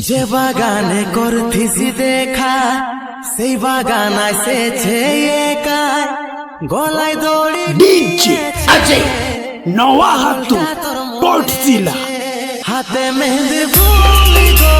যে বাগানে করতেছি দেখা সেই বাগান আসেছে একাই। গলায় দড়ি ডিজে অজয় নওয়াহাতু কোটজিলা হাতে মেহেন্দি ফুল গো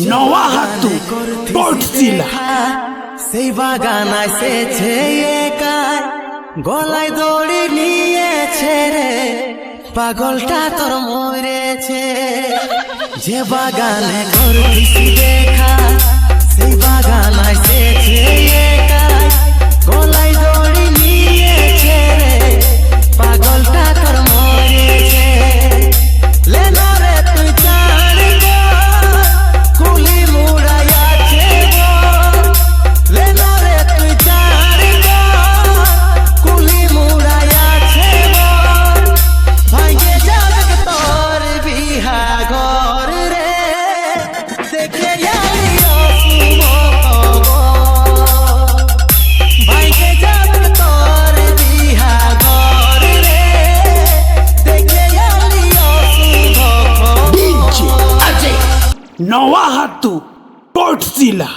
নওয়া হাতু বটছিলা সেই বাগান আসেছে একার গলায় দড়ি নিয়েছে রে। পাগলটা তোর মরেছে। যে বাগানে ঘর দেখা, সেই বাগান নওয়াহাতু টর্টসিলা